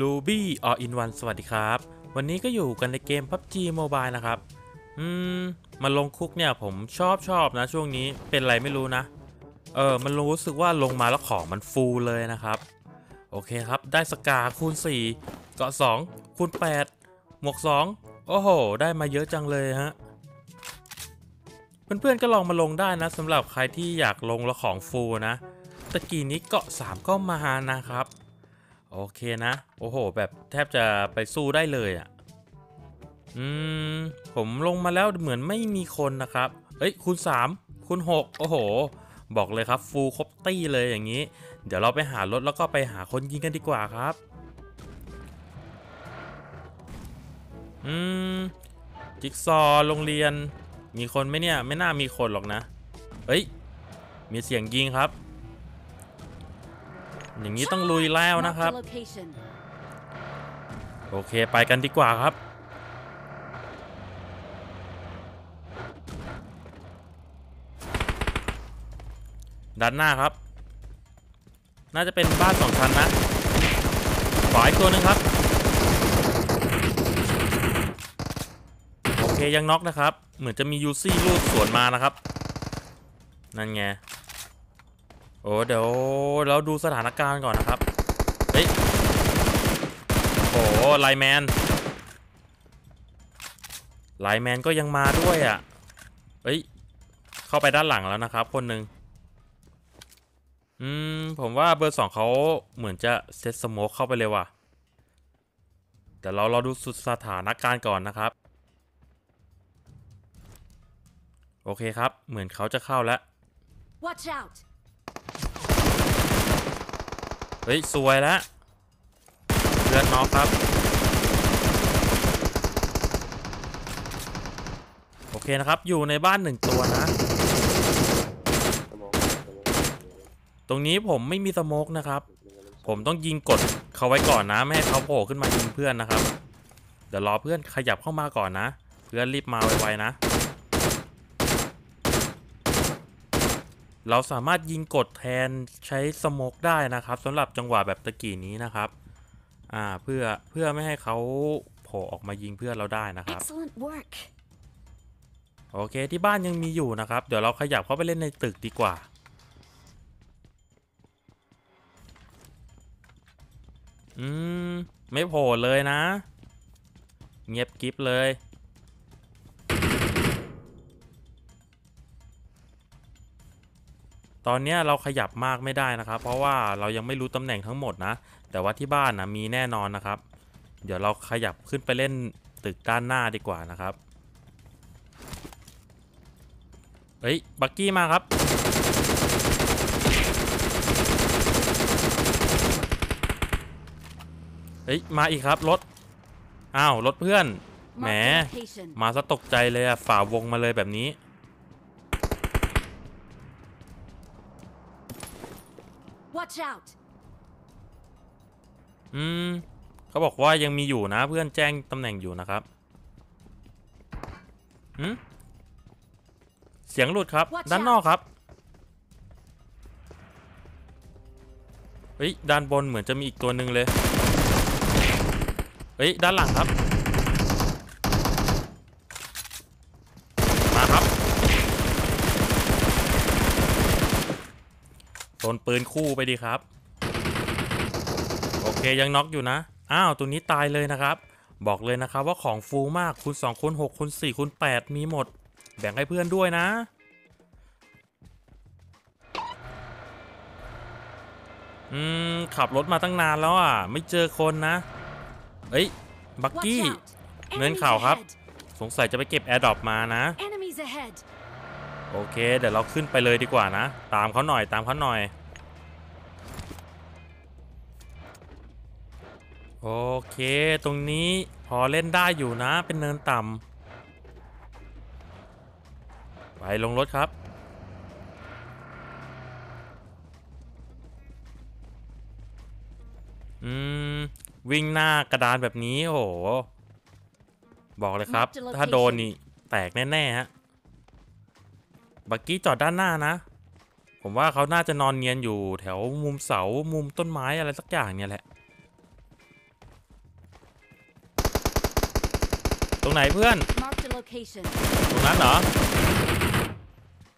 Ruby All in One สวัสดีครับ วันนี้ก็อยู่กันในเกม PUBG Mobile นะครับ อืม มันลงคุกเนี่ยผมชอบชอบนะช่วงนี้เป็นไรไม่รู้นะ เออ มันรู้สึกว่าลงมาแล้วของมันฟูลเลยนะครับ โอเคครับ ได้สกาคูณ 4 เกาะ2คูณ 8 หมวก 2 โอ้โห ได้มาเยอะจังเลยฮะ เพื่อนๆก็ลองมาลงได้นะสำหรับใครที่อยากลงแล้วของฟูลนะ ตะกี้นี้เกาะ 3 ก็มานะครับ โอเคนะ โอ้โห แบบแทบจะไปสู้ได้เลยอะ่ะ อืม ผมลงมาแล้วเหมือนไม่มีคนนะครับ เอ้ยคูณ3คูณ6โอ้โห บอกเลยครับฟูลครบตี้เลยอย่างนี้ เดี๋ยวเราไปหารถแล้วก็ไปหาคนยิงกันดีกว่าครับ อืม จิ๊กซอว์โรงเรียน มีคนไหมเนี่ย ไม่น่ามีคนหรอกนะ เอ้ย มีเสียงยิงครับ อย่างนี้ต้องลุยแล้วนะครับ Marked a location. โอเคไปกันดีกว่าครับ ด้านหน้าครับ น่าจะเป็นบ้านสองชั้นนะขวาอีกตัวหนึ่งครับ โอเคยังน็อกนะครับ เหมือนจะมียูซี่ลูดสวนมานะครับ นั่นไง โอ้เดี๋ยวเราดูสถานการณ์ก่อนนะครับ เฮ้ย โอ้ไลแมน ไลแมนก็ยังมาด้วยอะ เฮ้ย เข้าไปด้านหลังแล้วนะครับ คนหนึ่งอืม ผมว่าเบอร์สองเขาเหมือนจะเซตสโมกเข้าไปเลยว่ะ แต่เราเราดูสุดสถานการณ์ก่อนนะครับ โอเคครับ เหมือนเขาจะเข้าแล้ว Watch out! เฮ้ย สวยแล้วเลือดน็อกครับ โอเคนะครับ อยู่ในบ้านหนึ่งตัวนะ ตรงนี้ผมไม่มีสโมกนะครับ ผมต้องยิงกดเขาไว้ก่อนนะ ไม่ให้เขาโผล่ขึ้นมายิงเพื่อนนะครับ เดี๋ยวรอเพื่อนขยับเข้ามาก่อนนะ เพื่อนรีบมาไวๆนะ เราสามารถยิงกดแทนใช้สโมกได้นะครับสำหรับจังหวะแบบตะกี้นี้นะครับอ่าเพื่อเพื่อไม่ให้เขาโผล่ออกมายิงเพื่อนเราได้นะครับ Excellent work. โอเคที่บ้านยังมีอยู่นะครับ เดี๋ยวเราขยับเข้าไปเล่นในตึกดีกว่า อืม ไม่โผล่เลยนะ เงียบกริฟเลย ตอนเนี้ยเราขยับมากไม่ได้นะครับ เพราะว่าเรายังไม่รู้ตำแหน่งทั้งหมดนะ แต่ว่าที่บ้านนะมีแน่นอนนะครับ เดี๋ยวเราขยับขึ้นไปเล่นตึกด้านหน้าดีกว่านะครับ เฮ้ย บักกี้มาครับ เฮ้ย มาอีกครับรถ อ้าวรถเพื่อน แหม Marked a location. มาซะตกใจเลยอะฝ่าวงมาเลยแบบนี้ Watch out! อืมเขาบอกว่ายังมีอยู่นะเพื่อนแจ้งตำแหน่งอยู่นะครับอืมเสียงหลุดครับ Watch ด้านนอกครับเฮ้ยด้านบนเหมือนจะมีอีกตัวหนึ่งเลยเฮ้ยด้านหลังครับ มาครับโดนปืนคู่ไปดีครับ โอเคยังน็อกอยู่นะ อ้าวตัวนี้ตายเลยนะครับ บอกเลยนะครับว่าของฟูมากคูณ2คูณ6คูณ4คูณ8มีหมด แบ่งให้เพื่อนด้วยนะอืมขับรถมาตั้งนานแล้วอะ ไม่เจอคนนะ เอ้ย บัก Watch กี้ out! เนิน Enemies เขาครับ ahead. สงสัยจะไปเก็บแอร์ดรอปมานะ Enemies ahead. โอเค เดี๋ยวเราขึ้นไปเลยดีกว่านะ ตามเขาหน่อยตามเขาหน่อย โอเค ตรงนี้พอเล่นได้อยู่นะ เป็นเนินต่ำไปลงรถครับอืม วิ่งหน้ากระดานแบบนี้โอ้โหบอกเลยครับ Marked a ถ้าโดน location นี่ แตกแน่ ๆ ฮะ บักกี้จอดด้านหน้านะ ผมว่าเขาน่าจะนอนเนียนอยู่แถวมุมเสา มุมต้นไม้อะไรสักอย่างเนี่ยแหละ ตรงไหนเพื่อน ตรงนั้นเหรอ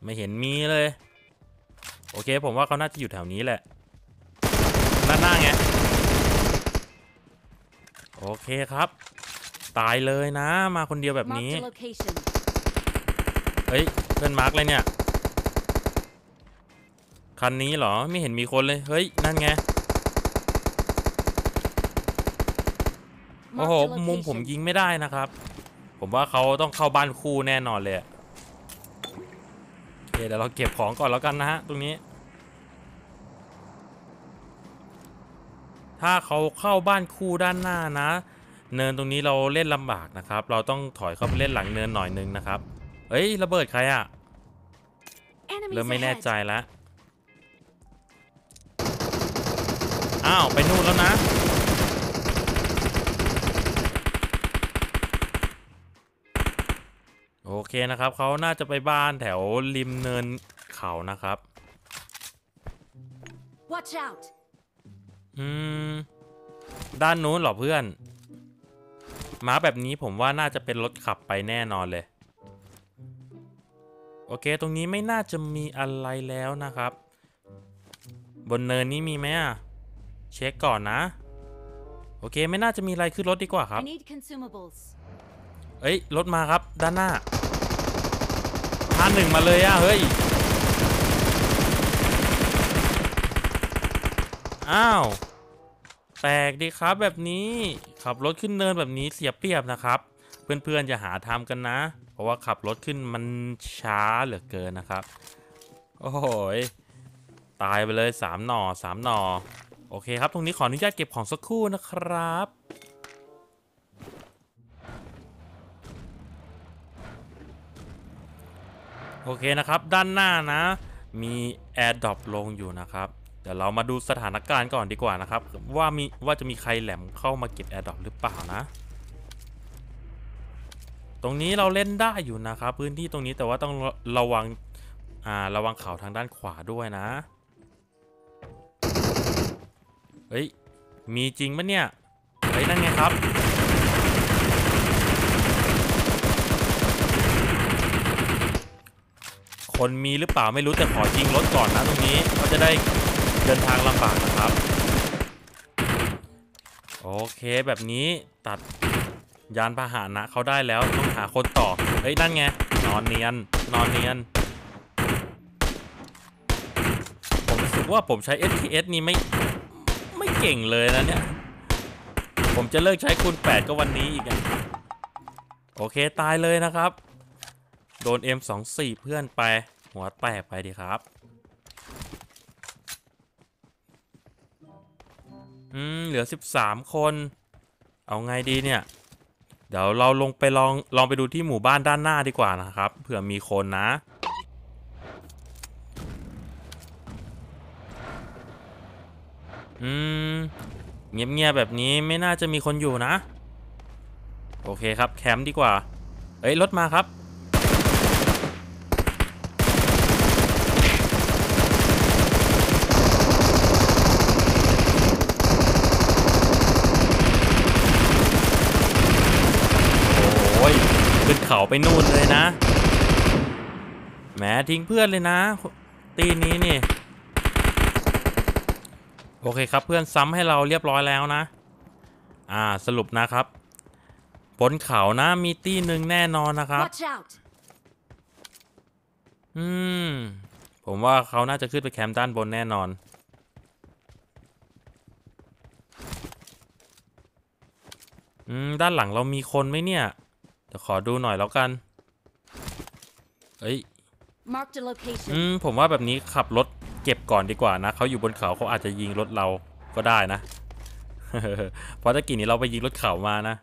ไม่เห็นมีเลย โอเค ผมว่าเขาน่าจะอยู่แถวนี้แหละ ด้านหน้าไง โอเคครับ ตายเลยนะ มาคนเดียวแบบนี้ เฮ้ย เพื่อนมาร์กเลยเนี่ย คันนี้เหรอไม่เห็นมีคนเลย เฮ้ย นั่นไง โอ้โห Marked a มุมผม location. ยิงไม่ได้นะครับ ผมว่าเขาต้องเข้าบ้านคู่แน่นอนเลยอะโอเคเดี๋ยวเราเก็บของก่อนแล้วกันนะฮะ ตรงนี้ ถ้าเขาเข้าบ้านคู่ด้านหน้านะ เนินตรงนี้เราเล่นลำบากนะครับ เราต้องถอยเข้าไปเล่นหลังเนินหน่อยนึงนะครับ เอ้ยระเบิดใครอะ Enemies เริ่มไม่แน่ ahead. ใจแล้วอ้าวไปนู่นแล้วนะ โอเคนะครับเขาน่าจะไปบ้านแถวริมเนินเขานะครับ Watch out. อืม ด้านนู้นเหรอเพื่อน ม้าแบบนี้ผมว่าน่าจะเป็นรถขับไปแน่นอนเลย โอเค ตรงนี้ไม่น่าจะมีอะไรแล้วนะครับ บนเนินนี้มีไหมอะเช็คก่อนนะ โอเค ไม่น่าจะมีอะไรขึ้นรถดีกว่าครับ I need consumables. เอ้ย รถมาครับ ด้านหน้าท่าหนึ่งมาเลยอะเฮ้ย อ้าวแปลกดีครับแบบนี้ ขับรถขึ้นเนินแบบนี้เสียเปรียบนะครับ เพื่อนๆอย่าหาทำกันนะ เพราะว่าขับรถขึ้นมันช้าเหลือเกินนะครับ โอ้โหยตายไปเลย 3 หน่อ 3 หน่อ โอเคครับ ตรงนี้ขออนุญาตเก็บของสักครู่นะครับ โอเคนะครับ ด้านหน้านะ มี AirDrop ลงอยู่นะครับเดี๋ยวเรามาดูสถานการณ์ก่อนดีกว่านะครับ ว่ามีว่าจะมีใครแหลมเข้ามาเก็บ AirDrop หรือเปล่านะ รงนี้เราเล่นได้อยู่นะครับ พื้นที่ตรงนี้แต่ว่าต้องระวังอ่าระวังเขาทางด้านขวาด้วยนะเฮ้ยมีจริงปะเนี่ยเฮ้ยนั่นไงครับคนมีหรือเปล่าไม่รู้แต่ขอยิงรถก่อนนะตรงนี้เขาจะได้เดินทางลำบากนะครับ โอเคแบบนี้ตัด ยานพาหนะเขาได้แล้วต้องหาคนต่อเฮ้ยนั่นไงนอนเนียนนอนเนียน ผมรู้สึกว่าผมใช้ STS นี่ไม่ไม่เก่งเลยนะเนี่ย ผมจะเลิกใช้คูณ8ก็วันนี้อีกอะโอเคตายเลยนะครับ โดน M24 เพื่อนไป หัวแตกไปดีครับอืมเหลือ 13 คน เอาไงดีเนี่ย เดี๋ยวเราลงไปลองลองไปดูที่หมู่บ้านด้านหน้าดีกว่านะครับเผื่อมีคนนะ อืม เงียบๆแบบนี้ไม่น่าจะมีคนอยู่นะ โอเคครับ แคมป์ดีกว่า เอ้ยรถมาครับ โอ้ยขึ้น เขาไปนู่นเลยนะ แหมทิ้งเพื่อนเลยนะ ตีนี้นี่ โอเคครับเพื่อนซ้ำให้เราเรียบร้อยแล้วนะ อ่าสรุปนะครับ บนเขานะมีตีหนึ่งแน่นอนนะครับ Watch out. อืม ผมว่าเขาน่าจะขึ้นไปแคมป์ด้านบนแน่นอนอืมด้านหลังเรามีคนไหมเนี่ยเดี๋ยวขอดูหน่อยแล้วกัน เอ้ย Marked a location. อืมผมว่าแบบนี้ขับรถเก็บก่อนดีกว่านะเขาอยู่บนเขาเขาอาจจะยิงรถเราก็ได้นะ เพราะตะกี้นี้เราไปยิงรถเขามานะ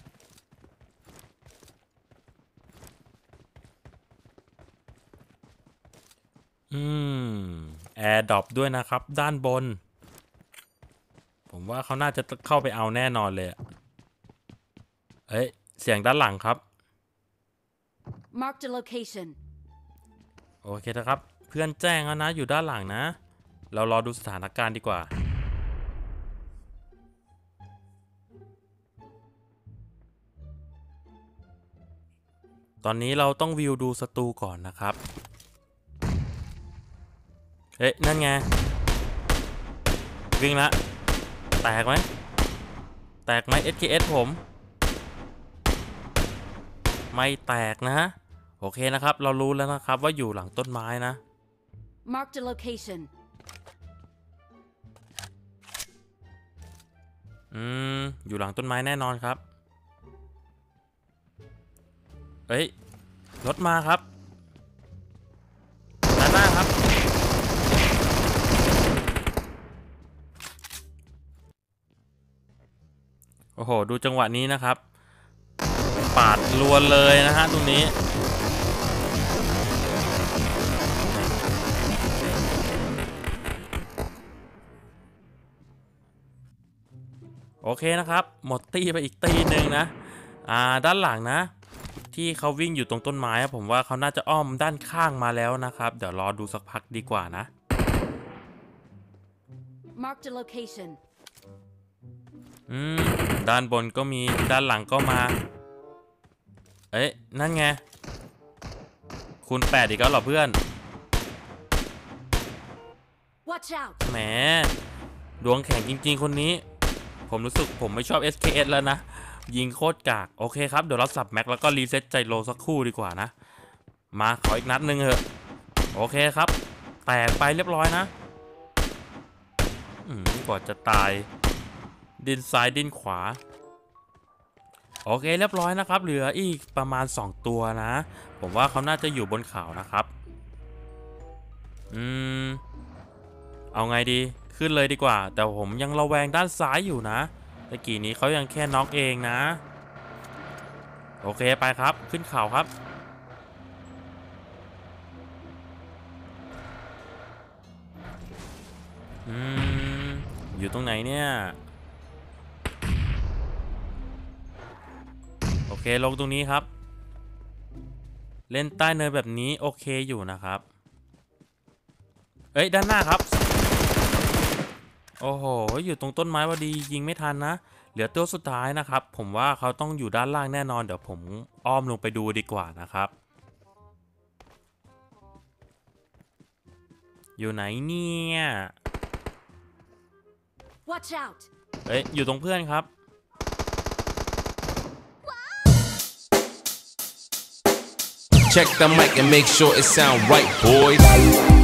อืมแอร์ดรอปด้วยนะครับ ด้านบน ผมว่าเขาน่าจะเข้าไปเอาแน่นอนเลยอะเอ้ย เสียงด้านหลังครับ Marked a location. โอเคนะครับ เพื่อนแจ้งแล้วนะอยู่ด้านหลังนะ เรารอดูสถานการณ์ดีกว่า ตอนนี้เราต้องวิวดูศัตรูก่อนนะครับเอ๊ะนั่นไง วิ่งละ แตกไหม แตกไหม SKS ผม ไม่แตกนะฮะ โอเคนะครับ เรารู้แล้วนะครับว่าอยู่หลังต้นไม้นะ Marked a location. อืม อยู่หลังต้นไม้แน่นอนครับ เอ้ย รถมาครับด้านหน้าครับ โอ้โห ดูจังหวะนี้นะครับ ปาดลวนเลยนะฮะตรงนี้ โอเคนะครับ หมดตีไปอีกตีหนึ่งนะ อ่า ด้านหลังนะ ที่เขาวิ่งอยู่ตรงต้นไม้อะผมว่าเขาน่าจะอ้อมด้านข้างมาแล้วนะครับ เดี๋ยวรอดูสักพักดีกว่านะ Marked a location. อืม ด้านบนก็มี ด้านหลังก็มา เอ๊ะ นั่นไง คูณแปดอีกแล้วเหรอเพื่อน Watch out! แหม ดวงแข็งจริง ๆ คนนี้ ผมรู้สึกผมไม่ชอบ SKS แล้วนะ ยิงโคตรกาก โอเคครับ เดี๋ยวเราสับแม็กแล้วก็รีเซ็ตใจโลสักคู่ดีกว่านะ มาขออีกนัดหนึ่งเถอะ โอเคครับ แตกไปเรียบร้อยนะกว่าจะตาย ดินซ้ายดินขวา โอเคเรียบร้อยนะครับ เหลืออีกประมาณ 2 ตัวนะ ผมว่าเขาน่าจะอยู่บนเขานะครับ อืม เอาไงดี ขึ้นเลยดีกว่า แต่ผมยังระแวงด้านซ้ายอยู่นะตะกี้นี้เขายังแค่น็อกเองนะ โอเคไปครับขึ้นเขาครับ อืม อยู่ตรงไหนเนี่ยโอเคลงตรงนี้ครับ เล่นใต้เนินแบบนี้โอเคอยู่นะครับเอ้ยด้านหน้าครับ โอ้โห อยู่ตรงต้นไม้พอดียิงไม่ทันนะ เหลือตัวสุดท้ายนะครับ ผมว่าเขาต้องอยู่ด้านล่างแน่นอน เดี๋ยวผมอ้อมลงไปดูดีกว่านะครับ อยู่ไหนเนี่ย Watch out! เอ้ย อยู่ตรงเพื่อนครับ Check the mic and make sure it sound right, boys.